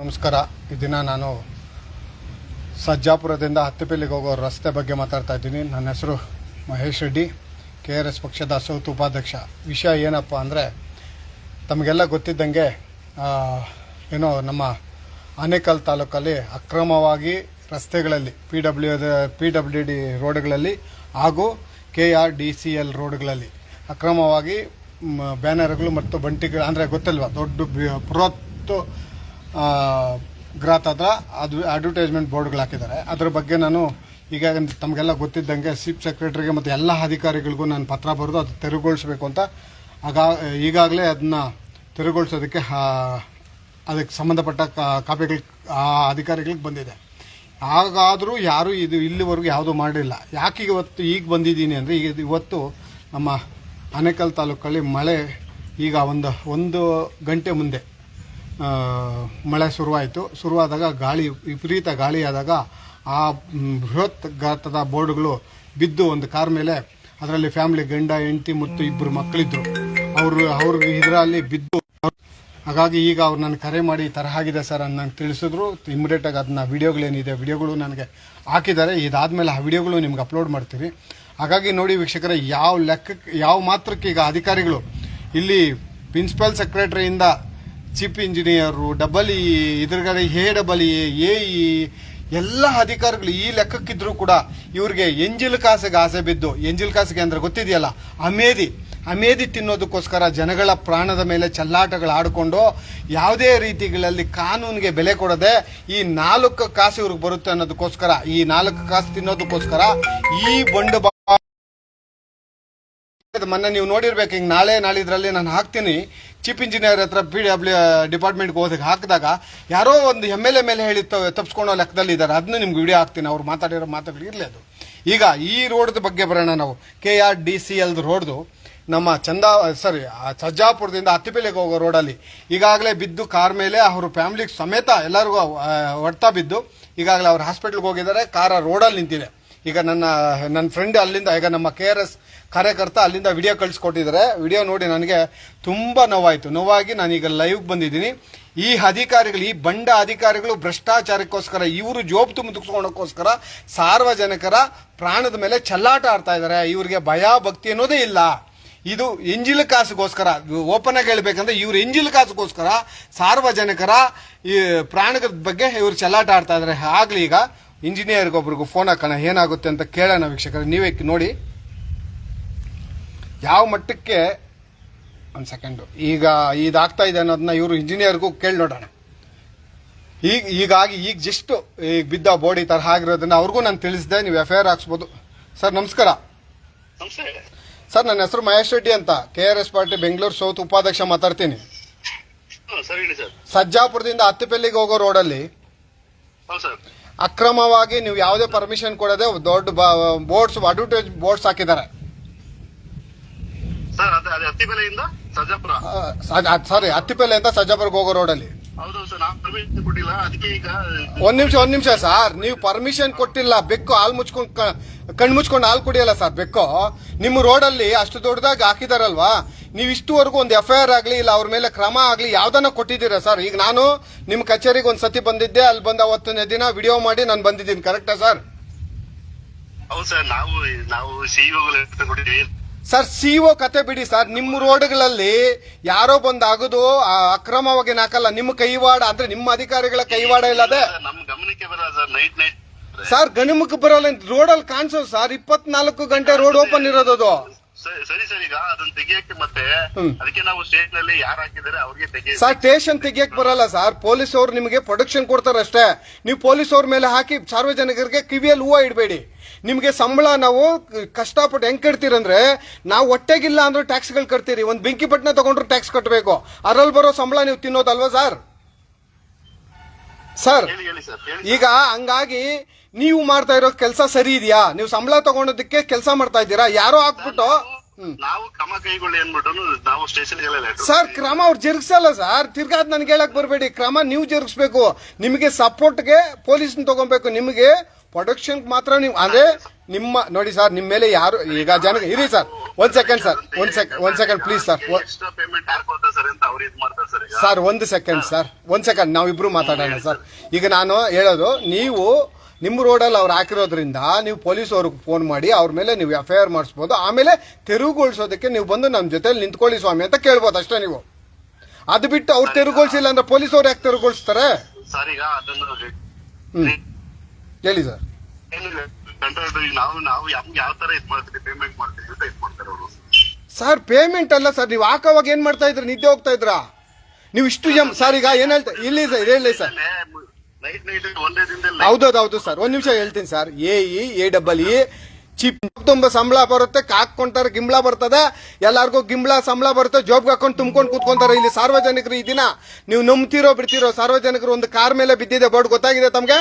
ನಮಸ್ಕಾರ. ಈ ದಿನ ನಾನು ಸಜ್ಜಾಪುರದಿಂದ ಹತ್ತಿಪಲ್ಲಿಗೆ ಹೋಗೋ ರಸ್ತೆ ಬಗ್ಗೆ ಮಾತಾಡ್ತಾ ಇದ್ದೀನಿ. ನನ್ನ ಹೆಸರು Mahesh Reddy K R S ಪಕ್ಷದ ಸೌತ್ ಉಪಾಧ್ಯಕ್ಷ. ವಿಷಯ ಏನಪ್ಪ ಅಂದರೆ ತಮಗೆಲ್ಲ ಗೊತ್ತಿದ್ದಂಗೆ ಏನೋ ನಮ್ಮ ಆನೇಕಲ್ ತಾಲೂಕಲ್ಲಿ ಅಕ್ರಮವಾಗಿ ರಸ್ತೆಗಳಲ್ಲಿ P W P W D ರೋಡ್ಗಳಲ್ಲಿ ಹಾಗೂ K R D C L ರೋಡ್ಗಳಲ್ಲಿ ಅಕ್ರಮವಾಗಿ ಬ್ಯಾನರ್ಗಳು ಮತ್ತು ಬಂಟಿಗಳು ಅಂದರೆ ಗೊತ್ತಲ್ವ ದೊಡ್ಡ ಬಿ- ಬೃಹತ್ ಆ, ಗ್ರಾತ್ ಹತ್ರ ಅದು ಅಡ್ವರ್ಟೈಸ್ಮೆಂಟ್ ಬೋರ್ಡ್ಗಳು ಹಾಕಿದ್ದಾರೆ. ಅದ್ರ ಬಗ್ಗೆ ನಾನು ಈಗ ತಮಗೆಲ್ಲ ಗೊತ್ತಿದ್ದಂಗೆ ಚೀಫ್ ಸೆಕ್ರೆಟರಿಗೆ ಮತ್ತು ಎಲ್ಲ ಅಧಿಕಾರಿಗಳಿಗೂ ನಾನು ಪತ್ರ ಬರೆದು ಅದು ತೆರವುಗೊಳಿಸಬೇಕು ಅಂತ ಆಗ, ಈಗಾಗಲೇ ಅದನ್ನ ತೆರವುಗೊಳಿಸೋದಕ್ಕೆ ಅದಕ್ಕೆ ಸಂಬಂಧಪಟ್ಟ ಕಾಪಿಗಳು, ಆ ಅಧಿಕಾರಿಗಳಿಗೆ ಬಂದಿದೆ. ಹಾಗಾದರೂ ಯಾರೂ ಇದು ಇಲ್ಲಿವರೆಗೂ ಯಾವುದೂ ಮಾಡಿಲ್ಲ. ಯಾಕೆ ಇವತ್ತು ಈಗ ಬಂದಿದ್ದೀನಿ ಅಂದರೆ ಈಗ ಇವತ್ತು ನಮ್ಮ ಆನೇಕಲ್ ತಾಲೂಕಲ್ಲಿ ಮಳೆ ಈಗ ಒಂದು ಒಂದು ಗಂಟೆ ಮುಂದೆ ಮಳೆ ಶುರುವಾಯಿತು. ಶುರುವಾದಾಗ ಗಾಳಿ, ವಿಪರೀತ ಗಾಳಿಯಾದಾಗ ಆ ಬೃಹತ್ ಗಾತ್ರದ ಬೋರ್ಡ್ಗಳು ಬಿದ್ದು ಒಂದು ಕಾರ್ ಮೇಲೆ ಅದರಲ್ಲಿ ಫ್ಯಾಮಿಲಿ ಗಂಡ, ಹೆಂಡತಿ, ಮತ್ತು ಇಬ್ಬರು ಮಕ್ಕಳಿದ್ರು. ಅವರು ಅವ್ರಿಗೆ ಇದರಲ್ಲಿ ಬಿದ್ದು ಹಾಗಾಗಿ ಈಗ ಅವ್ರು ನನ್ನ ಕರೆ ಮಾಡಿ ಈ ಥರ ಆಗಿದೆ ಸರ್ ಅಂತ ನಂಗೆ ತಿಳಿಸಿದ್ರು. ಇಮಿಡಿಯೇಟಾಗಿ ಅದನ್ನ ವೀಡಿಯೋಗಳೇನಿದೆ, ವಿಡಿಯೋಗಳು ನನಗೆ ಹಾಕಿದ್ದಾರೆ. ಇದಾದಮೇಲೆ ಆ ವಿಡಿಯೋಗಳು ನಿಮ್ಗೆ ಅಪ್ಲೋಡ್ ಮಾಡ್ತೀವಿ. ಹಾಗಾಗಿ ನೋಡಿ ವೀಕ್ಷಕರ, ಯಾವ ಲೆಕ್ಕಕ್ಕೆ ಯಾವ ಮಾತ್ರಕ್ಕೆ ಈಗ ಅಧಿಕಾರಿಗಳು ಇಲ್ಲಿ ಪ್ರಿನ್ಸಿಪಲ್ ಸೆಕ್ರೆಟರಿಯಿಂದ chief engineer double E ಇದ್ರಗಡೆ A double E A E ಎಲ್ಲ ಅಧಿಕಾರಿಗಳು ಈ ಲೆಕ್ಕಕ್ಕಿದ್ರು ಕೂಡ ಇವ್ರಿಗೆ ಎಂಜಿಲ್ ಕಾಸಿಗೆ ಆಸೆ ಬಿದ್ದು, ಎಂಜಿಲ್ ಕಾಸಿಗೆ ಅಂದ್ರೆ ಗೊತ್ತಿದೆಯಲ್ಲ, ಅಮೇದಿ ಅಮೇದಿ ತಿನ್ನೋದಕ್ಕೋಸ್ಕರ ಜನಗಳ ಪ್ರಾಣದ ಮೇಲೆ ಚಲ್ಲಾಟಗಳು ಆಡಿಕೊಂಡು ಯಾವುದೇ ರೀತಿಗಳಲ್ಲಿ ಕಾನೂನಿಗೆ ಬೆಲೆ ಕೊಡದೆ ಈ ನಾಲ್ಕು ಕಾಸು ಇವ್ರಿಗೆ ಬರುತ್ತೆ ಅನ್ನೋದಕ್ಕೋಸ್ಕರ, ಈ ನಾಲ್ಕು ಕಾಸು ತಿನ್ನೋದಕ್ಕೋಸ್ಕರ ಈ ಬಂಡು ಅದು ಮೊನ್ನೆ ನೀವು ನೋಡಿರ್ಬೇಕು, ಹಿಂಗೆ ನಾಳೆ ನಾಳಿದ್ರಲ್ಲಿ ನಾನು ಹಾಕ್ತೀನಿ. ಚೀಫ್ ಇಂಜಿನಿಯರ್ ಹತ್ರ ಪಿ ಡಬ್ಲ್ಯೂ ಡಿಪಾರ್ಟ್ಮೆಂಟ್ಗೆ ಹೋದಾಗ ಹಾಕಿದಾಗ ಯಾರೋ ಒಂದು ಎಂ ಎಲ್ ಎ ಮೇಲೆ ಹೇಳಿ ತಪ್ಪಿಸ್ಕೊಳ್ಳೋ ಲೆಕ್ಕದಲ್ಲಿ ಇದ್ದಾರೆ. ಅದನ್ನು ನಿಮ್ಗೆ ವಿಡಿಯೋ ಹಾಕ್ತೀನಿ. ಅವ್ರು ಮಾತಾಡಿರೋ ಮಾತುಗಳು ಇರಲಿ ಅದು. ಈಗ ಈ ರೋಡ್ದ ಬಗ್ಗೆ ಬರೋಣ ನಾವು. ಕೆ ಆರ್ ಡಿ ಸಿ ಎಲ್ದು ರೋಡ್ದು ನಮ್ಮ ಚಂದ ಸಾರಿ ಸಜ್ಜಾಪುರದಿಂದ ಹತ್ತಿಪೆಲೆಗೆ ಹೋಗೋ ರೋಡಲ್ಲಿ ಈಗಾಗಲೇ ಬಿದ್ದು ಕಾರ್ ಮೇಲೆ ಅವರು ಫ್ಯಾಮಿಲಿ ಸಮೇತ ಎಲ್ಲರಿಗೂ ಹೊಡ್ತಾ ಬಿದ್ದು ಈಗಾಗಲೇ ಅವ್ರು ಹಾಸ್ಪಿಟ್ಲ್ಗೆ ಹೋಗಿದ್ದಾರೆ. ಕಾರ ರೋಡಲ್ಲಿ ನಿಂತಿದೆ. ಈಗ ನನ್ನ ನನ್ನ ಫ್ರೆಂಡ್ ಅಲ್ಲಿಂದ, ಈಗ ನಮ್ಮ ಕೆ ಆರ್ ಎಸ್ ಕಾರ್ಯಕರ್ತ ಅಲ್ಲಿಂದ ವಿಡಿಯೋ ಕಳಿಸ್ಕೊಟ್ಟಿದ್ದಾರೆ. ವಿಡಿಯೋ ನೋಡಿ ನನಗೆ ತುಂಬ ನೋವಾಯಿತು. ನೋವಾಗಿ ನಾನೀಗ ಲೈವ್ಗೆ ಬಂದಿದ್ದೀನಿ. ಈ ಅಧಿಕಾರಿಗಳು, ಈ ಬಂಡ ಅಧಿಕಾರಿಗಳು ಭ್ರಷ್ಟಾಚಾರಕ್ಕೋಸ್ಕರ, ಇವರು ಜೋಬ್ ತುಂಬಿಸ್ಕೊಳಕ್ಕೋಸ್ಕರ ಸಾರ್ವಜನಿಕರ ಪ್ರಾಣದ ಮೇಲೆ ಚಲ್ಲಾಟ ಆಡ್ತಾ ಇದ್ದಾರೆ. ಇವರಿಗೆ ಭಯ, ಭಕ್ತಿ ಅನ್ನೋದೇ ಇಲ್ಲ. ಇದು ಎಂಜಿಲ್ ಕಾಸಿಗೋಸ್ಕರ ಓಪನ್ ಆಗಿ ಹೇಳ್ಬೇಕಂದ್ರೆ ಇವ್ರು ಎಂಜಿಲ್ ಕಾಸಿಗೋಸ್ಕರ ಸಾರ್ವಜನಿಕರ ಈ ಪ್ರಾಣದ ಬಗ್ಗೆ ಇವರು ಚಲ್ಲಾಟ ಆಡ್ತಾ ಇದ್ದಾರೆ. ಆಗಲೀಗ ಈಗ ಇಂಜಿನಿಯರ್ಗೊಬ್ರಿಗೂ ಫೋನ್ ಹಾಕೋಣ ಏನಾಗುತ್ತೆ ಅಂತ ಕೇಳೋಣ ವೀಕ್ಷಕರು. ನೀವೇ ನೋಡಿ. ಯಾವ ಮಟ್ಟಕ್ಕೆ ಒಂದು ಸೆಕೆಂಡು ಈಗ ಇದಾಗ್ತಾ ಇದೆ ಅನ್ನೋದನ್ನ ಇವರು ಇಂಜಿನಿಯರ್ಗೂ ಕೇಳಿ ನೋಡೋಣ. ಈಗ ಈಗಾಗಿ ಈಗ ಜಸ್ಟ್ ಈಗ ಬಿದ್ದ ಬೋಡಿ ಥರ ಆಗಿರೋದನ್ನ ಅವ್ರಿಗೂ ನಾನು ತಿಳಿಸಿದೆ. ನೀವು ಎಫ್ ಐ ಆರ್ ಹಾಕ್ಸ್ಬೋದು. ಸರ್ ನಮಸ್ಕಾರ. ಸರ್ ನನ್ನ ಹೆಸರು ಮಹೇಶ್ ರೆಡ್ಡಿ ಅಂತ. K R S party Bengaluru south ಉಪಾಧ್ಯಕ್ಷ ಮಾತಾಡ್ತೀನಿ. ಸಜ್ಜಾಪುರದಿಂದ ಹತ್ತಿಪಲ್ಲಿಗೆ ಹೋಗೋ ರೋಡಲ್ಲಿ ಅಕ್ರಮವಾಗಿ ನೀವು ಯಾವುದೇ ಪರ್ಮಿಷನ್ ಕೊಡದೆ ದೊಡ್ಡ ಬೋರ್ಡ್ಸ್ ಅಡ್ವರ್ಟೈಸ್ ಬೋರ್ಡ್ಸ್ ಹಾಕಿದ್ದಾರೆ. ಸರ್ ಅದೇ ಅದೇ ಹತ್ತಿಬೆಲೆಯಿಂದ ಸರ್ಜಾಪುರ ಸಾರಿ ಹತ್ತಿಪೆಲೆ ಅಂತ ಸಜ್ಜಾಪುರಕ್ಕೆ ಹೋಗೋ ರೋಡಲ್ಲಿ ಒಂದ್ ನಿಮಿಷ ಒಂದ್ ನಿಮಿಷ ಸರ್. ನೀವು ಪರ್ಮಿಷನ್ ಕೊಟ್ಟಿಲ್ಲ ಬೆಕ್ಕು ಹಾಲು ಮುಚ್ಕೊಂಡ್ ಕಣ್ ಮುಚ್ಕೊಂಡು ಹಾಲು ಕುಡಿಯಲ್ಲ ಸರ್ ಬೆಕ್ಕು. ನಿಮ್ಮ ರೋಡಲ್ಲಿ ಅಷ್ಟು ದೊಡ್ಡದಾಗಿ ಹಾಕಿದಾರಲ್ವಾ? ನೀವು ಇಷ್ಟುವರೆಗೂ ಒಂದು ಎಫ್ ಐ ಆರ್ ಆಗಲಿ ಇಲ್ಲ ಅವ್ರ ಮೇಲೆ ಕ್ರಮ ಆಗಲಿ ಯಾವ್ದನ್ನ ಕೊಟ್ಟಿದ್ದೀರಾ ಸರ್? ಈಗ ನಾನು ನಿಮ್ಮ ಕಚೇರಿಗೆ ಒಂದು ಸತಿ ಬಂದಿದ್ದೆ ಅಲ್ಲಿ ಬಂದ ಅವತ್ತನೇ ದಿನ ವಿಡಿಯೋ ಮಾಡಿ ನಾನು ಬಂದಿದ್ದೀನಿ ಕರೆಕ್ಟಾ ಸರ್? ಹೌದು ಸರ್ ನಾವು ನಾವು ಸಿಇಒಗಳು ಸರ್ ಸಿಒ ಕತೆ ಬಿಡಿ ಸರ್. ನಿಮ್ಮ ರೋಡ್ಗಳಲ್ಲಿ ಯಾರೋ ಬಂದು ಆಗುದು ಅಕ್ರಮವಾಗಿ ನಾಕಲ್ಲ ನಿಮ್ಮ ಕೈವಾಡ ಅಂದ್ರೆ ನಿಮ್ಮ ಅಧಿಕಾರಿಗಳ ಕೈವಾಡ ಇಲ್ಲದೆ. ಸರ್, ನಮ್ ಗಮನಕ್ಕೆ ಬರಲ್ಲ ಸರ್ ನೈಟ್ ನೈಟ್. ಸರ್ ಗಣಿಮುಖ ಬರೋಲ್ಲ. ರೋಡಲ್ಲಿ ಕಾಣಿಸೋದು ಸರ್ ಇಪ್ಪತ್ನಾಲ್ಕು ಗಂಟೆ ರೋಡ್ ಓಪನ್ ಇರೋದು ಅದು ಸರಿ ಸರಿ ಈಗ ಅದನ್ನ ತೆಗಿಯಕ್ಕೆ ಮತ್ತೆ ಅದಕ್ಕೆ ನಾವು ಸ್ಟೇಟ್ನಲ್ಲಿ ಯಾರು ಹಾಕಿದ್ದಾರೆ ಅವ್ರಿಗೆ ತೆಗಿ ಸರ್ ಸ್ಟೇಷನ್ ತೆಗಿಯಕ್ ಬರಲ್ಲ ಸರ್. ಪೊಲೀಸ್ ಅವ್ರು ನಿಮಗೆ ಪ್ರೊಡಕ್ಷನ್ ಕೊಡ್ತಾರೆ ಅಷ್ಟೇ ನೀವು ಪೊಲೀಸ್ ಅವ್ರ ಮೇಲೆ ಹಾಕಿ ಸಾರ್ವಜನಿಕರಿಗೆ ಕಿವಿಯಲ್ಲಿ ಹೂವು ಇಡಬೇಡಿ. ನಿಮಗೆ ಸಂಬಳ ನಾವು ಕಷ್ಟಪಟ್ಟು ಹೆಂಗೆ ಕಟ್ತೀರಂದ್ರೆ ನಾವು ಹೊಟ್ಟೆಗಿಲ್ಲ ಅಂದ್ರೆ ಟ್ಯಾಕ್ಸ್ಗಳು ಕಟ್ತೀರಿ. ಒಂದು ಬೆಂಕಿ ಪಟ್ಟಣ ತಗೊಂಡ್ರು ಟ್ಯಾಕ್ಸ್ ಕಟ್ಟಬೇಕು ಅದರಲ್ಲಿ ಬರೋ ಸಂಬಳ ನೀವು ತಿನ್ನೋದಲ್ವಾ ಸರ್? ಸರ್ ಈಗ ಹಂಗಾಗಿ ನೀವು ಮಾಡ್ತಾ ಇರೋ ಕೆಲಸ ಸರಿ ಇದೆಯಾ? ನೀವು ಸಂಬಳ ತಗೊಂಡೋದಕ್ಕೆ ಕೆಲಸ ಮಾಡ್ತಾ ಇದ್ದೀರಾ? ಯಾರೋ ಹಾಕ್ಬಿಟ್ಟು ನಾವು ಕ್ರಮ ಕೈಗೊಳ್ಳಿ ಅಂದ್ಬಿಟ್ಟು ನಾವು ಸ್ಟೇಷನ್ಗೆಲ್ಲ ಲೆಟರ್ ಸರ್ ಕ್ರಮ ಅವ್ರು ಜರುಗಿಸಲ್ಲ ಸರ್. ತಿರ್ಗಾದ್ ನನ್ಗೆ ಹೇಳಕ್ ಬರಬೇಡಿ. ಕ್ರಮ ನೀವು ಜರುಗಿಸ್ಬೇಕು. ನಿಮಗೆ ಸಪೋರ್ಟ್ಗೆ ಪೊಲೀಸ್ನ ತಗೊಬೇಕು. ನಿಮಗೆ ಪ್ರೊಡಕ್ಷನ್ ಮಾತ್ರ ನೀವು ಅಂದ್ರೆ ನಿಮ್ಮ ನೋಡಿ ಸರ್ ನಿಮ್ಮ ಮೇಲೆ ಯಾರು ಈಗ ಜನ ಇರಿ ಸರ್ ಒಂದ್ ಸೆಕೆಂಡ್ ಸರ್ ಒಂದ್ ಸೆಕೆಂಡ್ ಒಂದ್ ಸೆಕೆಂಡ್ ಪ್ಲೀಸ್ ಸರ್ ಸರ್ ಒಂದು ಸೆಕೆಂಡ್ ಸರ್ ಒಂದು ಸೆಕೆಂಡ್ ನಾವಿಬ್ರು ಮಾತಾಡೋಣ ಸರ್ ಈಗ ನಾನು ಹೇಳೋದು ನೀವು ನಿಮ್ಮ ರೋಡಲ್ಲಿ ಅವ್ರು ಹಾಕಿರೋದ್ರಿಂದ ನೀವು ಪೊಲೀಸ್ ಅವ್ರಿಗೆ ಫೋನ್ ಮಾಡಿ ಅವ್ರ ಮೇಲೆ ನೀವು ಎಫ್ ಐ ಆರ್ ಮಾಡಿಸ್ಬೋದು. ಆಮೇಲೆ ತೆರವುಗೊಳಿಸೋದಕ್ಕೆ ನೀವು ಬಂದು ನಮ್ಮ ಜೊತೆಲಿ ನಿಂತ್ಕೊಳ್ಳಿ ಸ್ವಾಮಿ ಅಂತ ಕೇಳ್ಬೋದು ಅಷ್ಟೇ ನೀವು. ಅದು ಬಿಟ್ಟು ಅವ್ರು ತೆರವುಗೊಳಿಸಿಲ್ಲ ಅಂದ್ರೆ ಪೊಲೀಸ್ ಅವ್ರು ಯಾಕೆ ತೆರವುಗೊಳಿಸ್ತಾರೆ ಸರ್ ಈಗ ಅದನ್ನು ಹ್ಮ್ ಹೇಳಿ ಸರ್. ಏನಿಲ್ಲ ಕಂಟ್ರೋಲ್ ನಾವು ನಾವು ನಮ್ಗೆ ಯಾವ ತರ ಇದ್ ಮಾಡ್ತೀವಿ ಪೇಮೆಂಟ್ ಮಾಡ್ತೀವಿ ಅಂತ ಇದ್ ಮಾಡ್ತಾರೆ ಅವರು. ಸರ್ ಪೇಮೆಂಟ್ ಅಲ್ಲ ಸರ್ ನೀವು ಹಾಕೋವಾಗ ಏನು ಮಾಡ್ತಾ ಇದ್ರಿ? ನಿದ್ದೆ ಹೋಗ್ತಾ ಇದ್ರಾ? ನೀವು ಇಷ್ಟು ಜಮ್ ಸರ್ ಈಗ ಏನು ಹೇಳ್ತಾ ಇಲ್ಲಿ ಸರ್ ಹೇಳಿ ಸರ್. ನೈಟ್ ನೈಟ್ ಒಂದೇ ದಿನದಲ್ಲಿ ಹೌದೌದು ಹೌದು ಸರ್. ಒಂದ್ ನಿಮಿಷ ಹೇಳ್ತೀನಿ sir. A E A double E chip ತುಂಬ ಸಂಬಳ ಬರುತ್ತೆ ಕಾಕೊಂತಾರೆ ಗಿಂಬಳ ಬರ್ತದೆ. ಎಲ್ಲಾರ್ಗೂ ಗಿಂಬಳ ಸಂಬಳ ಬರುತ್ತೆ ಜಾಬ್ ಹಾಕೊಂಡು ತುಂಬ್ಕೊಂಡು ಕೂತ್ಕೊಂತಾರೆ. ಇಲ್ಲಿ ಸಾರ್ವಜನಿಕರು ಈ ದಿನ. ನೀವು ನಂಬ್ತಿರೋ ಬಿಡ್ತಿರೋ ಸಾರ್ವಜನಿಕರು ಒಂದು ಕಾರ್ ಮೇಲೆ ಬಿದ್ದಿದೆ ಬೋರ್ಡ್ ಗೊತ್ತಾಗಿದೆ ತಮ್ಗೆ?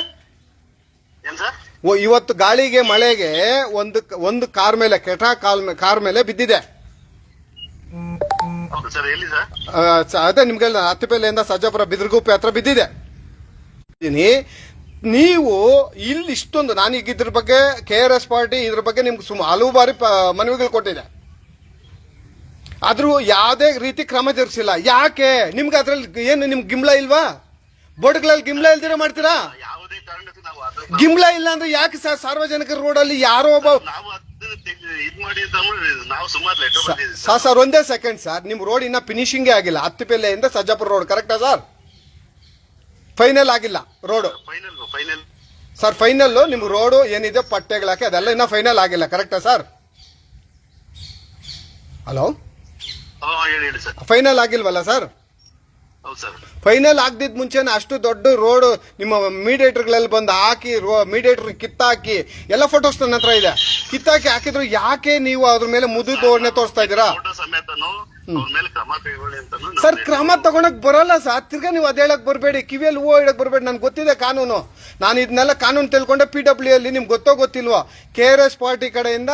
ಓ ಇವತ್ತು ಗಾಳಿಗೆ ಮಳೆಗೆ ಒಂದು ಒಂದು ಕಾರ್ ಮೇಲೆ ಕೆಟ ಕಾಲ್ ಕಾರ್ ಮೇಲೆ ಬಿದ್ದಿದೆ. ಅದೇ ನಿಮ್ಗೆ ಹತ್ತಿಪೆಲೆಯಿಂದ ಸಜ್ಜಾಪುರ ಬಿದ್ರಗುಪ್ಪೆ ಹತ್ರ ಬಿದ್ದಿದೆ. ನೀವು ಇಲ್ಲಿ ಇಷ್ಟೊಂದು ನಾನು ಈಗ ಇದ್ರ ಬಗ್ಗೆ ಕೆ ಆರ್ ಎಸ್ ಪಾರ್ಟಿ ಇದ್ರ ಬಗ್ಗೆ ನಿಮ್ಗೆ ಸುಮ ಹಲವು ಬಾರಿ ಮನವಿಗಳು ಕೊಟ್ಟಿದೆ. ಆದ್ರೂ ಯಾವುದೇ ರೀತಿ ಕ್ರಮ ಜರುಗಿಸಿಲ್ಲ. ಯಾಕೆ? ನಿಮ್ಗೆ ಅದ್ರಲ್ಲಿ ಏನು ನಿಮ್ಗೆ ಗಿಮ್ಲ ಇಲ್ವಾ? ಬೋರ್ಡ್ಗಳಲ್ಲಿ ಗಿಮ್ಲ ಇಲ್ದಿರ ಮಾಡ್ತೀರಾ? ಗಿಂಬ್ಳ ಇಲ್ಲ ಅಂದ್ರೆ ಯಾಕೆ ಸರ್ ಸಾರ್ವಜನಿಕರ ರೋಡಲ್ಲಿ ಯಾರೋ ಒಬ್ಬ ನಾವು ಅದನ್ನ ತೆಗ್ದು ಇದ್ ಮಾಡಿ ಅಂತ ಅಂದ್ಬಿಟ್ಟು ನಾವು ಸುಮಾರು ಲೆಟರ್ ಬಂದಿದ್ದೀವಿ. ಸರ್ ಸರ್ ಒಂದೇ ಸೆಕೆಂಡ್ ಸರ್. ನಿಮ್ಮ ರೋಡ್ ಇನ್ನ ಫಿನಿಶಿಂಗೇ ಆಗಿಲ್ಲ. ಹತ್ತಿಪೆಲೆಯಿಂದ ಸಜ್ಜಾಪುರ ರೋಡ್ ಕರೆಕ್ಟಾ ಸರ್? ಫೈನಲ್ ಆಗಿಲ್ಲ road final final sir final ನಿಮ್ಮ ರೋಡು ಏನಿದೆ ಪಟ್ಟೆಗಳಾಕೆ ಅದೆಲ್ಲ ಇನ್ನೂ ಫೈನಲ್ ಆಗಿಲ್ಲ. ಕರೆಕ್ಟಾ ಸರ್? ಹಲೋ? ಹಾ ಹೇಳಿ ಹೇಳಿ ಸರ್. ಫೈನಲ್ ಆಗಿಲ್ವಲ್ಲ ಸರ್? ಫೈನಲ್ ಆಗದಿದ್ದ ಮುಂಚೆ ಅಷ್ಟು ದೊಡ್ಡ ರೋಡ್ ನಿಮ್ಮ ಮೀಡಿಯೇಟರ್ಗಳಲ್ಲಿ ಬಂದು ಹಾಕಿ ರೋ ಮೀಡಿಯೇಟರ್ ಕಿತ್ತಾಕಿ ಎಲ್ಲ ಫೋಟೋಸ್ ನನ್ನ ಹತ್ರ ಇದೆ. ಕಿತ್ತಾಕಿ ಹಾಕಿದ್ರು ಯಾಕೆ ನೀವು ಅದ್ರ ಮೇಲೆ ಮುದು ಧೋರಣೆ ತೋರಿಸ್ತಾ ಇದ್ದೀರಾ? ಸರ್ ಕ್ರಮ ತಗೊಳಕ್ ಬರಲ್ಲ ಸರ್. ತಿರ್ಗಾ ನೀವು ಅದ್ ಹೇಳಕ್ ಬರಬೇಡಿ. ಕಿವಿಯಲ್ಲಿ ಹೂವು ಹೇಳಕ್ ಬರಬೇಡಿ. ನನ್ಗೆ ಗೊತ್ತಿದೆ ಕಾನೂನು. ನಾನು ಇದನ್ನೆಲ್ಲ ಕಾನೂನು ತಿಳ್ಕೊಂಡೆ ಪಿ ಡಬ್ಲ್ಯೂ ಅಲ್ಲಿ ನಿಮ್ಗೆ ಗೊತ್ತೋ ಗೊತ್ತಿಲ್ವಾ? ಕೆ ಆರ್ ಎಸ್ ಪಾರ್ಟಿ ಕಡೆಯಿಂದ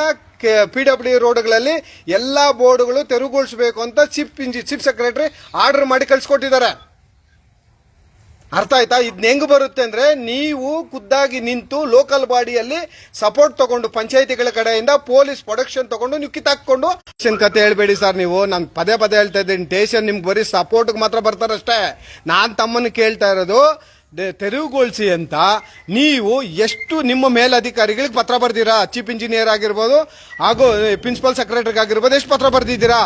ಪಿ ಡಬ್ಲ್ಯೂ ರೋಡ್ಗಳಲ್ಲಿ ಎಲ್ಲಾ ಬೋರ್ಡ್ಗಳು ತೆರವುಗೊಳಿಸಬೇಕು ಅಂತ ಚೀಫ್ ಇಂಜಿ ಚೀಫ್ ಸೆಕ್ರೆಟರಿ ಆರ್ಡರ್ ಮಾಡಿ ಕಳ್ಸಿಕೊಟ್ಟಿದ್ದಾರೆ. ಅರ್ಥ ಆಯ್ತಾ? ಇದನ್ನ ಹೆಂಗ್ ಬರುತ್ತೆ ಅಂದ್ರೆ ನೀವು ಖುದ್ದಾಗಿ ನಿಂತು ಲೋಕಲ್ ಬಾಡಿಯಲ್ಲಿ ಸಪೋರ್ಟ್ ತಗೊಂಡು ಪಂಚಾಯಿತಿಗಳ ಕಡೆಯಿಂದ ಪೊಲೀಸ್ ಪ್ರೊಡಕ್ಷನ್ ತಗೊಂಡು ನೀವು ಕಿತ್ತಾಕೊಂಡು ಕತೆ ಹೇಳ್ಬೇಡಿ ಸರ್ ನೀವು. ನಾನು ಪದೇ ಪದೇ ಹೇಳ್ತಾ ಇದ್ದೀನಿ. ಸ್ಟೇಷನ್ ನಿಮ್ಗೆ ಬರೀ ಸಪೋರ್ಟ್ಗೆ ಮಾತ್ರ ಬರ್ತಾರಷ್ಟೇ ನಾನು ತಮ್ಮನ್ನು ಕೇಳ್ತಾ ಇರೋದು ತೆರವುಗೊಳಿಸಿ ಅಂತ ನೀವು ಎಷ್ಟು ನಿಮ್ಮ ಮೇಲಧಿಕಾರಿಗಳಿಗೆ ಪತ್ರ ಬರ್ದಿರಾ? ಚೀಫ್ ಇಂಜಿನಿಯರ್ ಆಗಿರ್ಬೋದು, ಹಾಗೂ ಪ್ರಿನ್ಸಿಪಲ್ ಸೆಕ್ರೆಟರಿ ಆಗಿರ್ಬೋದು, ಎಷ್ಟು ಪತ್ರ ಬರ್ದಿದ್ದೀರಾ?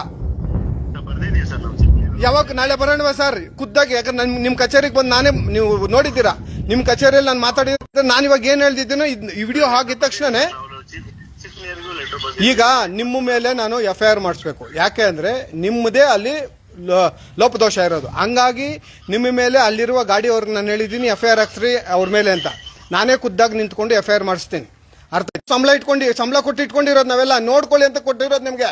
ಯಾವಾಗ ನಾಳೆ ಬರೋಣವ ಸರ್ ಖುದ್ದಾಗಿ. ಯಾಕಂದ್ರೆ ನನ್ ನಿಮ್ಮ ಕಚೇರಿಗೆ ಬಂದು ನಾನೇ ನೀವು ನೋಡಿದ್ದೀರಾ? ನಿಮ್ಮ ಕಚೇರಿಯಲ್ಲಿ ನಾನು ಮಾತಾಡಿದ್ರೆ ನಾನು ಇವಾಗ ಏನು ಹೇಳ್ತಿದ್ದೀನೋ? ಈ ವಿಡಿಯೋ ಆಗಿದ ತಕ್ಷಣನೇ ಈಗ ನಿಮ್ಮ ಮೇಲೆ ನಾನು ಎಫ್ ಐ ಆರ್ ಮಾಡಿಸ್ಬೇಕು. ಯಾಕೆ ಅಂದರೆ ನಿಮ್ಮದೇ ಅಲ್ಲಿ ಲೋಪದೋಷ ಇರೋದು. ಹಂಗಾಗಿ ನಿಮ್ಮ ಮೇಲೆ ಅಲ್ಲಿರುವ ಗಾಡಿಯವ್ರಿಗೆ ನಾನು ಹೇಳಿದ್ದೀನಿ ಎಫ್ ಐ ಆರ್ ಹಾಕ್ಸ್ರಿ ಅವ್ರ ಮೇಲೆ ಅಂತ. ನಾನೇ ಖುದ್ದಾಗಿ ನಿಂತ್ಕೊಂಡು ಎಫ್ ಐ ಆರ್ ಮಾಡಿಸ್ತೀನಿ. ಅರ್ಥ? ಸಂಬಳ ಇಟ್ಕೊಂಡು ಸಂಬಳ ಕೊಟ್ಟು ಇಟ್ಕೊಂಡಿರೋದು ನಾವೆಲ್ಲ ನೋಡ್ಕೊಳ್ಳಿ ಅಂತ ಕೊಟ್ಟಿರೋದು ನಿಮಗೆ.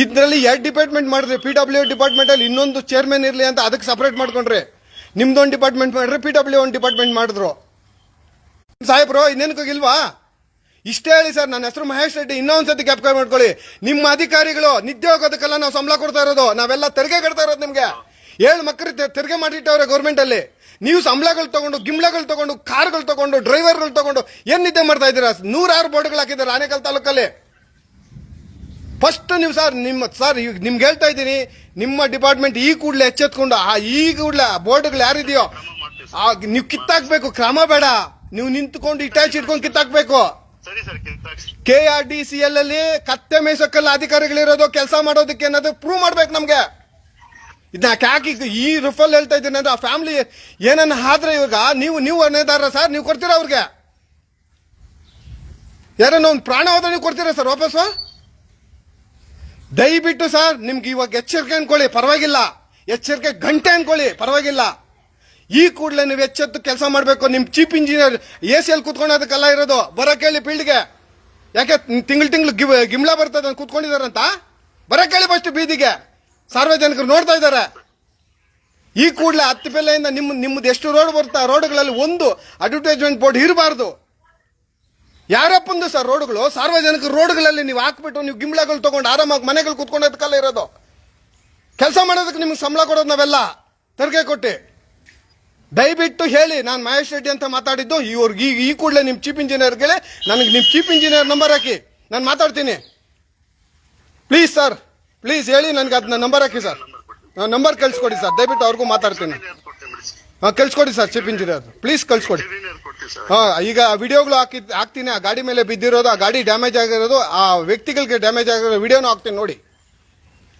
ಇದರಲ್ಲಿ ಎರಡು ಡಿಪಾರ್ಟ್ಮೆಂಟ್ ಮಾಡಿದ್ರೆ ಪಿ ಡಬ್ಲ್ಯೂ ಡಿಪಾರ್ಟ್ಮೆಂಟಲ್ಲಿ ಇನ್ನೊಂದು ಚೇರ್ಮನ್ ಇರಲಿ ಅಂತ ಅದಕ್ಕೆ ಸಪ್ರೇಟ್ ಮಾಡ್ಕೊಂಡ್ರೆ. ನಿಮ್ದೊಂದು ಡಿಪಾರ್ಟ್ಮೆಂಟ್ ಮಾಡ್ರಿ ಪಿ ಡಬ್ಲ್ಯೂ ಒಂದು ಡಿಪಾರ್ಟ್ಮೆಂಟ್ ಮಾಡಿದ್ರು. ಸಾಹೇಬ್ರು ಇನ್ನೇನಕ್ಕೋಗಿಲ್ವಾ ಇಷ್ಟೇ ಹೇಳಿ ಸರ್, ನನ್ನ ಹೆಸರು ಮಹೇಶ್ ರೆಡ್ಡಿ. ಇನ್ನೊಂದ್ಸತಿ ಕ್ಯಾಪ್ಚರ್ ಮಾಡ್ಕೊಳ್ಳಿ. ನಿಮ್ಮ ಅಧಿಕಾರಿಗಳು ನಿದ್ದೆ ಹೋಗೋದಕ್ಕೆಲ್ಲ ನಾವು ಸಂಬಳ ಕೊಡ್ತಾ ಇರೋದು. ನಾವೆಲ್ಲ ತೆರಿಗೆ ಕಟ್ತಾ ಇರೋದು ನಿಮಗೆ. ಏಳು ಮಕ್ಕಳು ತೆರಿಗೆ ಮಾಡಿಟ್ಟವ್ರೆ ಗೌರ್ಮೆಂಟಲ್ಲಿ ನೀವು ಸಂಬಳಗಳು ತಗೊಂಡು ಗಿಂಬಳಗಳು ತಗೊಂಡು ಕಾರ್ಗಳು ತಗೊಂಡು ಡ್ರೈವರ್ಗಳು ತಗೊಂಡು ಏನು ನಿದ್ದೆ ಮಾಡ್ತಾ ಇದ್ದೀರಾ? ನೂರಾರು ಬೋರ್ಡ್ಗಳು ಹಾಕಿದ್ದಾರೆ, ಆನೇಕಲ್ ತಾಲೂಕಲ್ಲಿ. ಫಸ್ಟ್ ನೀವು ಸರ್ ನಿಮ್ಮ ಸರ್ ಈಗ ನಿಮ್ಗೆ ಹೇಳ್ತಾ ಇದ್ದೀನಿ ನಿಮ್ಮ ಡಿಪಾರ್ಟ್ಮೆಂಟ್ ಈ ಕೂಡಲೇ ಎಚ್ಚೆತ್ಕೊಂಡು ಆ ಈ ಕೂಡಲೇ ಬೋರ್ಡ್ಗಳು ಯಾರಿದೆಯೋ ಆ ನೀವು ಕಿತ್ತಾಕ್ಬೇಕು ಕ್ರಮ ಬೇಡ. ನೀವು ನಿಂತ್ಕೊಂಡು ಇಟ್ಯಾಚ್ ಇಟ್ಕೊಂಡು ಕಿತ್ತಾಕ್ಬೇಕು. ಸರಿ sir ಕಿತ್ತಾಕ್ಸಿ. K R D C L ಅಲ್ಲಿ ಕತ್ತೆ ಮೇಸಕ್ಕೆಲ್ಲ ಅಧಿಕಾರಿಗಳಿರೋದು ಕೆಲಸ ಮಾಡೋದಕ್ಕೆ ಏನಾದ್ರು ಪ್ರೂವ್ ಮಾಡ್ಬೇಕು ನಮ್ಗೆ. ಇದನ್ನ ಯಾಕೆ ಈ ರಿಫಲ್ ಹೇಳ್ತಾ ಇದ್ದೀನಿ ಅಂದ್ರೆ ಆ ಫ್ಯಾಮಿಲಿ ಏನನ್ನ ಆದ್ರೆ ಇವಾಗ ನೀವು ನೀವು ಅನ್ನೋದಾರ ಸರ್ ನೀವು ಕೊಡ್ತೀರಾ ಅವ್ರಿಗೆ? ಯಾರನ್ನ ಒಂದು ಪ್ರಾಣ ಹೋದ್ರೆ ನೀವು ಕೊಡ್ತೀರಾ ಸರ್ ವಾಪಸ್ಸು? ದಯವಿಟ್ಟು ಸರ್, ನಿಮ್ಗೆ ಇವಾಗ ಎಚ್ಚರಿಕೆ ಅನ್ಕೊಳ್ಳಿ, ಪರವಾಗಿಲ್ಲ. ಎಚ್ಚರಿಕೆ ಗಂಟೆ ಅನ್ಕೊಳ್ಳಿ, ಪರವಾಗಿಲ್ಲ. ಈ ಕೂಡಲೇ ನೀವು ಎಚ್ಚೆತ್ತು ಕೆಲಸ ಮಾಡಬೇಕು. ನಿಮ್ಮ ಚೀಫ್ ಇಂಜಿನಿಯರ್ ಎ ಸಿ ಎಲ್ಲಿ ಕುತ್ಕೊಳ್ಳೋದಕ್ಕೆಲ್ಲ ಇರೋದು, ಬರಕ್ಕೆ ಹೇಳಿ ಫೀಲ್ಡ್ಗೆ. ಯಾಕೆ ತಿಂಗಳು ತಿಂಗಳು ಗಿ ಗಿಮ್ಲ ಬರ್ತದೆ ಅಂತ ಕೂತ್ಕೊಂಡಿದಾರಂತ ಬರಕ್ಕೆ ಹೇಳಿ ಫಸ್ಟ್ ಬೀದಿಗೆ. ಸಾರ್ವಜನಿಕರು ನೋಡ್ತಾ ಇದ್ದಾರೆ. ಈ ಕೂಡಲೇ ಹತ್ತು ಬೆಲೆಯಿಂದ ನಿಮ್ಮ ನಿಮ್ಮದು ಎಷ್ಟು ರೋಡ್ ಬರ್ತಾ, ರೋಡ್ಗಳಲ್ಲಿ ಒಂದು ಅಡ್ವರ್ಟೈಸ್ಮೆಂಟ್ ಬೋರ್ಡ್ ಇರಬಾರ್ದು. ಯಾರಪ್ಪಂದು ಸರ್ ರೋಡ್ಗಳು? ಸಾರ್ವಜನಿಕ ರೋಡ್ಗಳಲ್ಲಿ ನೀವು ಹಾಕ್ಬಿಟ್ಟು ನೀವು ಗಿಂಬಳಗಳು ತಗೊಂಡು ಆರಾಮಾಗಿ ಮನೆಗಳು ಕುತ್ಕೊಂಡೋದಕ್ಕಲ್ಲ ಇರೋದು. ಕೆಲಸ ಮಾಡೋದಕ್ಕೆ ನಿಮ್ಗೆ ಸಂಬಳ ಕೊಡೋದು ನಾವೆಲ್ಲ. ತೆರಿಗೆ ಕೊಟ್ಟು. ದಯವಿಟ್ಟು ಹೇಳಿ, ನಾನು ಮಹೇಶ್ ರೆಡ್ಡಿ ಅಂತ ಮಾತಾಡಿದ್ದು ಇವ್ರಿಗೆ ಈಗ ಈ ಕೂಡಲೇ ನಿಮ್ಮ ಚೀಫ್ ಇಂಜಿನಿಯರ್ಗೆ ನನಗೆ ನಿಮ್ಮ ಚೀಫ್ ಇಂಜಿನಿಯರ್ ನಂಬರ್ ಹಾಕಿ. ನಾನು ಮಾತಾಡ್ತೀನಿ. ಪ್ಲೀಸ್ ಸರ್ ಪ್ಲೀಸ್ ಹೇಳಿ, ನನಗೆ ಅದನ್ನ ನಂಬರ್ ಹಾಕಿ ಸರ್ ನಂಬರ್ ಕಳಿಸ್ಕೊಡಿ ಸರ್ ದಯವಿಟ್ಟು ಅವ್ರಿಗೂ ಮಾತಾಡ್ತೀನಿ. ಹಾಂ ಕಳ್ಸ್ಕೊಡಿ ಸರ್ ಚೀಫ್ ಇಂಜಿನಿಯರ್ ಪ್ಲೀಸ್ ಕಳ್ಸ್ಕೊಡಿ. ಹಾ ಈಗ ವಿಡಿಯೋಗಳು ಹಾಕಿ ಹಾಕ್ತೀನಿ ಆ ಗಾಡಿ ಮೇಲೆ ಬಿದ್ದಿರೋದು ಆ ಗಾಡಿ ಡ್ಯಾಮೇಜ್ ಆಗಿರೋದು ಆ ವ್ಯಕ್ತಿಗಳಿಗೆ ಡ್ಯಾಮೇಜ್ ಆಗಿರೋ ವಿಡಿಯೋನು ಹಾಕ್ತೀನಿ ನೋಡಿ.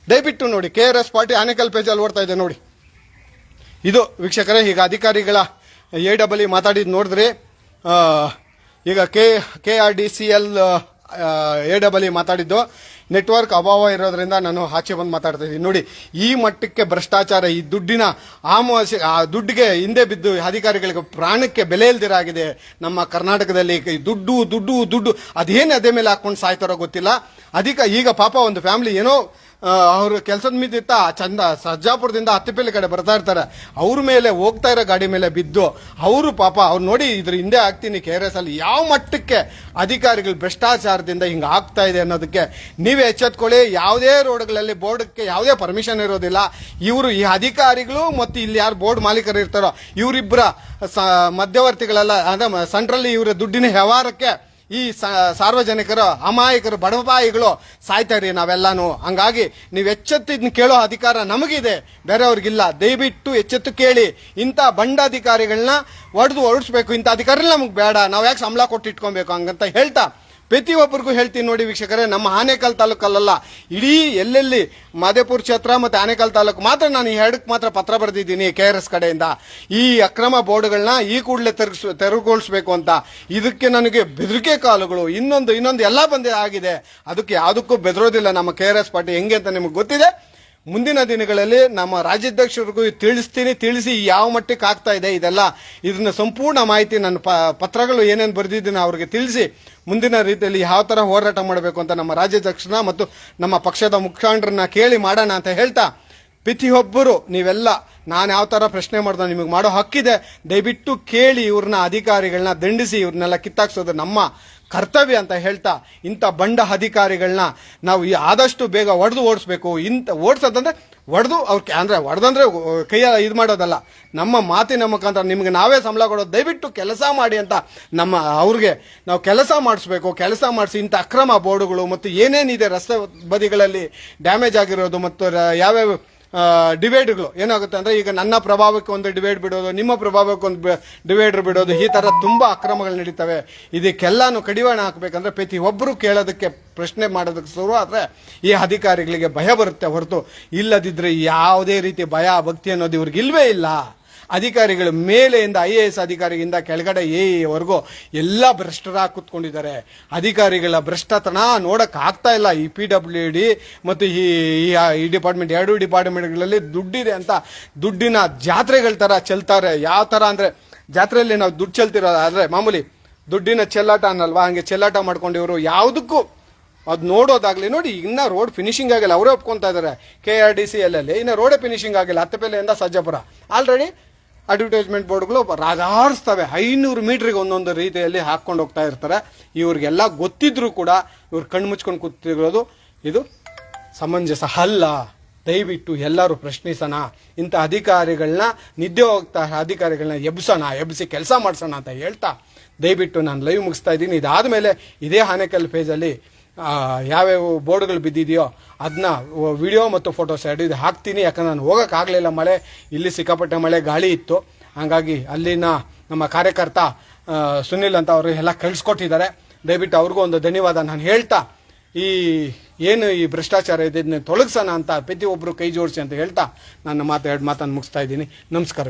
ದಯವಿಟ್ಟು ನೋಡಿ K R S party Anekal ಪೇಜಲ್ಲಿ ಓಡ್ತಾ ಇದೆ ನೋಡಿ. ಇದು ವೀಕ್ಷಕರೇ ಈಗ ಅಧಿಕಾರಿಗಳ ಎ ಡಬಲ್ ಮಾತಾಡಿದ್ದು ನೋಡಿದ್ರಿ ಈಗ K K R D C L A double ಮಾತಾಡಿದ್ದು. ನೆಟ್ವರ್ಕ್ ಅಭಾವ ಇರೋದ್ರಿಂದ ನಾನು ಆಚೆ ಬಂದು ಮಾತಾಡ್ತಾ ಇದ್ದೀನಿ. ನೋಡಿ, ಈ ಮಟ್ಟಕ್ಕೆ ಭ್ರಷ್ಟಾಚಾರ, ಈ ದುಡ್ಡಿನ ಆಮೋಸ, ಆ ದುಡ್ಡಿಗೆ ಹಿಂದೆ ಬಿದ್ದು ಅಧಿಕಾರಿಗಳಿಗೆ ಪ್ರಾಣಕ್ಕೆ ಬೆಲೆ ಇಲ್ದಿರಾಗಿದೆ. ನಮ್ಮ ಕರ್ನಾಟಕದಲ್ಲಿ ದುಡ್ಡು ದುಡ್ಡು ದುಡ್ಡು, ಅದೇನು ಅದೇ ಮೇಲೆ ಹಾಕೊಂಡು ಸಾಯ್ತಾರೋ ಗೊತ್ತಿಲ್ಲ. ಅಧಿಕ, ಈಗ ಪಾಪ ಒಂದು ಫ್ಯಾಮಿಲಿ ಏನೋ ಅವರು ಕೆಲಸದ ಮಿದ್ದಿತ್ತ ಚಂದ ಸರ್ಜಾಪುರದಿಂದ ಅತ್ತಿಪೇಲಿ ಕಡೆ ಬರ್ತಾ ಇರ್ತಾರೆ. ಅವ್ರ ಮೇಲೆ ಹೋಗ್ತಾ ಇರೋ ಗಾಡಿ ಮೇಲೆ ಬಿದ್ದು ಅವರು ಪಾಪ ಅವ್ರು ನೋಡಿ ಇದ್ರ ಹಿಂದೆ ಆಗ್ತೀನಿ ಕೆ ಆರ್ ಎಸ್ ಅಲ್ಲಿ. ಯಾವ ಮಟ್ಟಕ್ಕೆ ಅಧಿಕಾರಿಗಳು ಭ್ರಷ್ಟಾಚಾರದಿಂದ ಹಿಂಗೆ ಆಗ್ತಾ ಇದೆ ಅನ್ನೋದಕ್ಕೆ ನೀವೇ ಎಚ್ಚೆತ್ಕೊಳ್ಳಿ. ಯಾವುದೇ ರೋಡ್ಗಳಲ್ಲಿ ಬೋರ್ಡ್ಗೆ ಯಾವುದೇ ಪರ್ಮಿಷನ್ ಇರೋದಿಲ್ಲ. ಇವರು ಈ ಅಧಿಕಾರಿಗಳು ಮತ್ತು ಇಲ್ಲಿ ಯಾರು ಬೋರ್ಡ್ ಮಾಲೀಕರು ಇರ್ತಾರೋ ಇವರಿಬ್ಬರ ಮಧ್ಯವರ್ತಿಗಳೆಲ್ಲ, ಅಂದ್ರೆ ಸೆಂಟ್ರಲ್ಲಿ ಇವರ ದುಡ್ಡಿನ ವ್ಯವಹಾರಕ್ಕೆ ಈ ಸಾರ್ವಜನಿಕರು, ಅಮಾಯಕರು, ಬಡಬಾಯಿಗಳು ಸಾಯ್ತಾರೆ ನಾವೆಲ್ಲಾನು. ಹಂಗಾಗಿ ನೀವು ಎಚ್ಚೆತ್ತಿದ್ನ ಕೇಳೋ ಅಧಿಕಾರ ನಮಗಿದೆ. ಬೇರೆಯವ್ರಿಗಿಲ್ಲ. ದಯವಿಟ್ಟು ಎಚ್ಚೆತ್ತು ಕೇಳಿ ಇಂಥ ಬಂಡ ಅಧಿಕಾರಿಗಳನ್ನ ಒಡೆದು ಹೊರಡಿಸ್ಬೇಕು ಇಂಥ ಅಧಿಕಾರಿ ನಮಗೆ ಬೇಡ. ನಾವು ಯಾಕೆ ಸಂಬಳ ಕೊಟ್ಟು ಇಟ್ಕೊಬೇಕು ಹಂಗಂತ ಹೇಳ್ತಾ ಪ್ರತಿಯೊಬ್ಬರಿಗೂ ಹೇಳ್ತೀನಿ ನೋಡಿ ವೀಕ್ಷಕರೇ, ನಮ್ಮ ಆನೇಕಲ್ ತಾಲೂಕಲ್ಲ ಇಡೀ ಎಲ್ಲೆಲ್ಲಿ ಮಾದೇಪುರ ಕ್ಷೇತ್ರ ಮತ್ತು ಆನೇಕಲ್ ತಾಲೂಕು ಮಾತ್ರ ನಾನು ಈ ಎರಡಕ್ಕೆ ಮಾತ್ರ ಪತ್ರ ಬರೆದಿದ್ದೀನಿ ಕೆ ಆರ್ ಎಸ್ ಕಡೆಯಿಂದ. ಈ ಅಕ್ರಮ ಬೋರ್ಡ್ಗಳನ್ನ ಈ ಕೂಡಲೇ ತೆರಗಿಸ್, ತೆರವುಗೊಳಿಸ್ಬೇಕು ಅಂತ. ಇದಕ್ಕೆ ನನಗೆ ಬೆದರಿಕೆ ಕಾಲುಗಳು. ಇನ್ನೊಂದು ಇನ್ನೊಂದು ಎಲ್ಲ ಬಂದೇ ಆಗಿದೆ. ಅದಕ್ಕೆ ಯಾವುದಕ್ಕೂ ಬೆದರೋದಿಲ್ಲ ನಮ್ಮ ಕೆ ಆರ್ ಎಸ್ ಪಾರ್ಟಿ. ಹೆಂಗೆ ಅಂತ ನಿಮಗೆ ಗೊತ್ತಿದೆ? ಮುಂದಿನ ದಿನಗಳಲ್ಲಿ ನಮ್ಮ ರಾಜ್ಯಾಧ್ಯಕ್ಷರಿಗೂ ತಿಳಿಸ್ತೀನಿ, ತಿಳಿಸಿ ಯಾವ ಮಟ್ಟಕ್ಕೆ ಆಗ್ತಾ ಇದೆ ಇದೆಲ್ಲ. ಇದನ್ನ ಸಂಪೂರ್ಣ ಮಾಹಿತಿ ನನ್ನ ಪತ್ರಗಳು ಏನೇನು ಬರೆದಿದ್ದೀನಿ ಅವ್ರಿಗೆ ತಿಳಿಸಿ ಮುಂದಿನ ರೀತಿಯಲ್ಲಿ ಯಾವ ಥರ ಹೋರಾಟ ಮಾಡಬೇಕು ಅಂತ ನಮ್ಮ ರಾಜ್ಯಾಧ್ಯಕ್ಷರನ್ನ ಮತ್ತು ನಮ್ಮ ಪಕ್ಷದ ಮುಖಂಡರನ್ನ ಕೇಳಿ ಮಾಡೋಣ ಅಂತ ಹೇಳ್ತಾ ಪ್ರತಿಯೊಬ್ಬರು ನೀವೆಲ್ಲ, ನಾನು ಯಾವ ಥರ ಪ್ರಶ್ನೆ ಮಾಡ್ದೆ ನಿಮಗೆ ಮಾಡೋ ಹಕ್ಕಿದೆ. ದಯವಿಟ್ಟು ಕೇಳಿ ಇವ್ರನ್ನ, ಅಧಿಕಾರಿಗಳನ್ನ ದಂಡಿಸಿ, ಇವ್ರನ್ನೆಲ್ಲ ಕಿತ್ತಾಕ್ಸೋದು ನಮ್ಮ ಕರ್ತವ್ಯ ಅಂತ ಹೇಳ್ತಾ ಇಂಥ ಬಂಡ ಅಧಿಕಾರಿಗಳನ್ನ ನಾವು ಈ ಆದಷ್ಟು ಬೇಗ ಒಡೆದು ಓಡಿಸ್ಬೇಕು. ಇಂಥ ಓಡಿಸೋದಂದ್ರೆ ಒಡೆದು ಅವ್ರ ಅಂದರೆ ಒಡೆದಂದ್ರೆ ಕೈಯ ಇದು ಮಾಡೋದಲ್ಲ. ನಮ್ಮ ಮಾತಿನ ಮುಖಾಂತರ ನಿಮಗೆ ನಾವೇ ಸಂಬಳ ಕೊಡೋದು ದಯವಿಟ್ಟು ಕೆಲಸ ಮಾಡಿ ಅಂತ ನಮ್ಮ ಅವ್ರಿಗೆ ನಾವು ಕೆಲಸ ಮಾಡಿಸ್ಬೇಕು. ಕೆಲಸ ಮಾಡಿಸಿ ಇಂಥ ಅಕ್ರಮ ಬೋರ್ಡುಗಳು ಮತ್ತು ಏನೇನಿದೆ ರಸ್ತೆ ಬದಿಗಳಲ್ಲಿ ಡ್ಯಾಮೇಜ್ ಆಗಿರೋದು ಮತ್ತು ಯಾವ್ಯಾವ ಡಿವೈಡ್ಗಳು ಏನಾಗುತ್ತೆ ಅಂದರೆ ಈಗ ನನ್ನ ಪ್ರಭಾವಕ್ಕೆ ಒಂದು ಡಿವೈಡ್ ಬಿಡೋದು, ನಿಮ್ಮ ಪ್ರಭಾವಕ್ಕೆ ಒಂದು ಡಿವೈಡರ್ ಬಿಡೋದು, ಈ ಥರ ತುಂಬ ಅಕ್ರಮಗಳು ನಡೀತವೆ. ಇದಕ್ಕೆಲ್ಲಾನು ಕಡಿವಾಣ ಹಾಕಬೇಕಂದ್ರೆ ಪ್ರತಿ ಒಬ್ಬರು ಕೇಳೋದಕ್ಕೆ ಪ್ರಶ್ನೆ ಮಾಡೋದಕ್ಕೆ ಶುರು ಆದರೆ ಈ ಅಧಿಕಾರಿಗಳಿಗೆ ಭಯ ಬರುತ್ತೆ ಹೊರತು. ಇಲ್ಲದಿದ್ದರೆ ಯಾವುದೇ ರೀತಿ ಭಯ, ಭಕ್ತಿ ಅನ್ನೋದು ಇವ್ರಿಗೆ ಇಲ್ಲವೇ ಇಲ್ಲ. ಅಧಿಕಾರಿಗಳ ಮೇಲೆಯಿಂದ ಐ ಎ ಎಸ್ ಅಧಿಕಾರಿಗಿಂದ ಕೆಳಗಡೆ ಎ ವರೆಗೂ ಎಲ್ಲ ಭ್ರಷ್ಟರಾಗಿ ಕೂತ್ಕೊಂಡಿದ್ದಾರೆ. ಅಧಿಕಾರಿಗಳ ಭ್ರಷ್ಟತನ ನೋಡಕ್ಕೆ ಆಗ್ತಾ ಇಲ್ಲ. ಈ ಪಿ ಡಬ್ಲ್ಯೂ ಡಿ ಮತ್ತು ಈ, ಈ- ಡಿಪಾರ್ಟ್ಮೆಂಟ್, ಎರಡು ಡಿಪಾರ್ಟ್ಮೆಂಟ್ಗಳಲ್ಲಿ ದುಡ್ಡಿದೆ ಅಂತ. ದುಡ್ಡಿನ ಜಾತ್ರೆಗಳ ಥರ ಚೆಲ್ತಾರೆ. ಯಾವ ತರ ಅಂದ್ರೆ, ಜಾತ್ರೆಯಲ್ಲಿ ನಾವು ದುಡ್ಡು ಚೆಲ್ತಿರೋದು ಆದರೆ ಮಾಮೂಲಿ ದುಡ್ಡಿನ ಚೆಲ್ಲಾಟ ಅನ್ನಲ್ವಾ? ಹಂಗೆ ಚೆಲ್ಲಾಟ ಮಾಡ್ಕೊಂಡು ಇವರು ಯಾವುದಕ್ಕೂ. ಅದು ನೋಡೋದಾಗಲಿ, ನೋಡಿ, ಇನ್ನ ರೋಡ್ ಫಿನಿಶಿಂಗ್ ಆಗಿಲ್ಲ. ಅವರೇ ಒಪ್ಕೊಂತಾ ಇದ್ದಾರೆ. ಕೆ ಆರ್ ಡಿ ಸಿ ಅಲ್ಲಿ ಇನ್ನ ರೋಡೇ ಫಿನಿಶಿಂಗ್ ಆಗಿಲ್ಲ. ಹತ್ತಪೆಲೆಯಿಂದ ಸಜ್ಜಾಪುರ. ಆಲ್ರೆಡಿ ಅಡ್ವರ್ಟೈಸ್ಮೆಂಟ್ ಬೋರ್ಡ್ಗಳು ರಾಜಾರಿಸ್ತವೆ ಐನೂರು ಮೀಟ್ರಿಗೆ ಒಂದೊಂದು ರೀತಿಯಲ್ಲಿ ಹಾಕ್ಕೊಂಡು ಹೋಗ್ತಾ ಇರ್ತಾರೆ. ಇವ್ರಿಗೆಲ್ಲ ಗೊತ್ತಿದ್ರೂ ಕೂಡ ಇವ್ರು ಕಣ್ಣು ಮುಚ್ಕೊಂಡು ಕೂತಿರೋದು ಇದು ಸಮಂಜಸ ಅಲ್ಲ. ದಯವಿಟ್ಟು ಎಲ್ಲರೂ ಪ್ರಶ್ನಿಸೋಣ. ಇಂಥ ಅಧಿಕಾರಿಗಳನ್ನ ನಿದ್ದೆ ಹೋಗ್ತಾ ಅಧಿಕಾರಿಗಳನ್ನ ಎಬ್ಸೋಣ, ಎಬ್ಸಿ ಕೆಲಸ ಮಾಡಿಸೋಣ ಅಂತ ಹೇಳ್ತಾ ದಯವಿಟ್ಟು ನಾನು ಲೈವ್ ಮುಗಿಸ್ತಾ ಇದ್ದೀನಿ. ಇದಾದಮೇಲೆ ಇದೇ ಆನೆಕಲ್ ಪೇಜಲ್ಲಿ ಯಾವ್ಯಾವ ಬೋರ್ಡ್ಗಳು ಬಿದ್ದಿದೆಯೋ ಅದನ್ನ ವಿಡಿಯೋ ಮತ್ತು ಫೋಟೋಸ್ ಎರಡು ಇದು ಹಾಕ್ತೀನಿ. ಯಾಕಂದ್ರೆ ನಾನು ಹೋಗೋಕ್ಕಾಗಲಿಲ್ಲ ಮಳೆ. ಇಲ್ಲಿ ಸಿಕ್ಕಾಪಟ್ಟೆ ಮಳೆ, ಗಾಳಿ ಇತ್ತು. ಹಾಗಾಗಿ ಅಲ್ಲಿನ ನಮ್ಮ ಕಾರ್ಯಕರ್ತ ಸುನಿಲ್ ಅಂತ ಅವರು ಎಲ್ಲ ಕಳಿಸ್ಕೊಟ್ಟಿದ್ದಾರೆ. ದಯವಿಟ್ಟು ಅವ್ರಿಗೂ ಒಂದು ಧನ್ಯವಾದ. ನಾನು ಹೇಳ್ತಾ, ಈ ಏನು ಈ ಭ್ರಷ್ಟಾಚಾರ ಇದೆ ಇದನ್ನ ತೊಲಗಿಸೋಣ ಅಂತ ಪ್ರತಿಯೊಬ್ಬರು ಕೈ ಜೋಡಿಸಿ ಅಂತ ಹೇಳ್ತಾ, ನನ್ನ ಮಾತು ಎರಡು ಮಾತನ್ನು ಮುಗಿಸ್ತಾ ಇದ್ದೀನಿ. ನಮಸ್ಕಾರ.